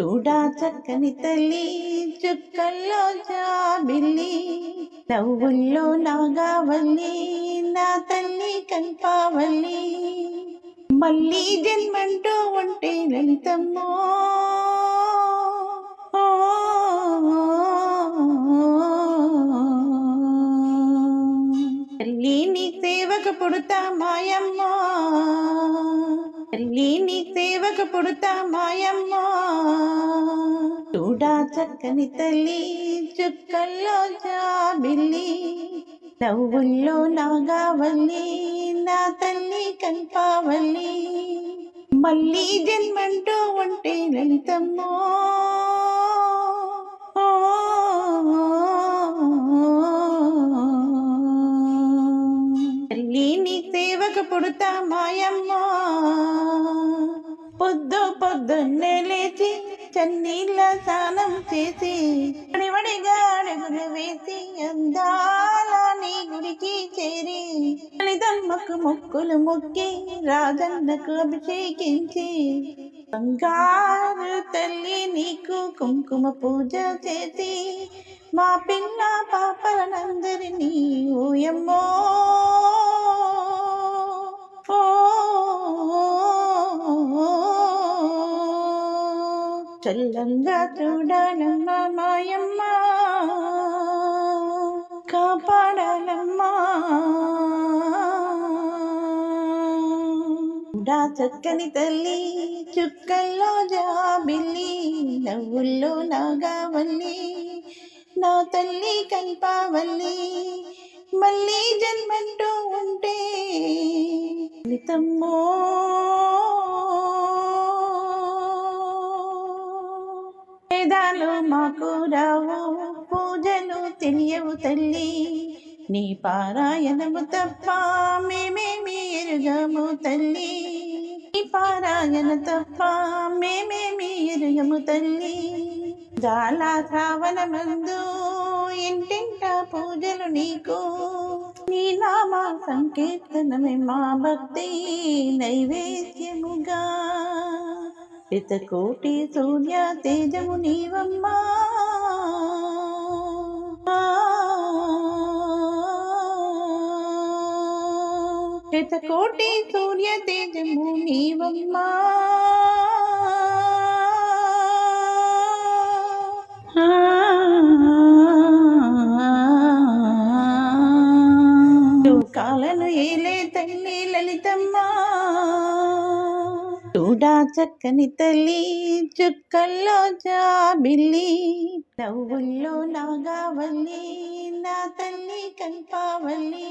చూడా చక్కని తల్లి చుక్కల్లో జాబిల్లి నవ్వుల్లో నాగావల్లి నా తల్లి కల్పావల్లి. మళ్ళీ జన్మంటూ ఉంటే లలితమ్మో. తల్లి నీ సేవకు పుడతా మాయమ్మ. తల్లి నీ సేవకు పుడతా మాయమ్మ చూడా చక్కని తల్లి చుక్కల్లో జాబిల్లి నవ్వుల్లో నాగావల్లి నా తల్లి కల్పావల్లి. మళ్ళీ జన్మంటూ ఉంటే లలితమ్మో. తల్లి నీ సేవకు పుడతా మాయమ్మ పొద్దు పొద్దున్నే లేచి చన్నీళ్ళ స్నానం చేసి వడివడిగా అడుగులు వేసి అందాల నీ గుడికి చేరి తల్లిదమ్మకు మొక్కులు మొక్కి రాజన్నకు అభిషేకించి. బంగారు తల్లి నీకు కుంకుమ పూజ చేసి మా పిల్ల పాపలనందరినీ చల్లంగా చూడాలమ్మా మాయమ్మ. కాపాడాలమ్మా. డా చక్కని తల్లి చుక్కల్లో జాబిల్లి నవ్వుల్లో నాగావల్లి. నా తల్లి కల్పావల్లి మళ్ళీ జన్మంటూ ఉంటే. తమ్మో. పూజలు మాకు రావు. పూజలు తెలియవు తల్లి. నీ పారాయణము తప్ప మేమేమి ఎరుగము తల్లి. నీ పారాయణ తప్ప మేమేమి ఎరుగము తల్లి. గాల శ్రావణమందు ఇంటింట పూజలు నీకు. నీ నామ సంకీర్తనమే మా భక్తి నైవేద్యముగా. కోటి సూర్య తేజము నీవమ్మా. కోటి సూర్య తేజము నీవమ్మా. కాలను ఏలే తల్లి లలితమ్మా. చూడా చక్కని తల్లి చుక్కల్లో జాబిల్లి నవ్వుల్లో నాగావల్లి నా తల్లి కల్పావల్లి.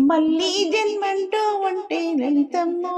మళ్ళీ జన్మంటూ ఉంటే లలితమ్మో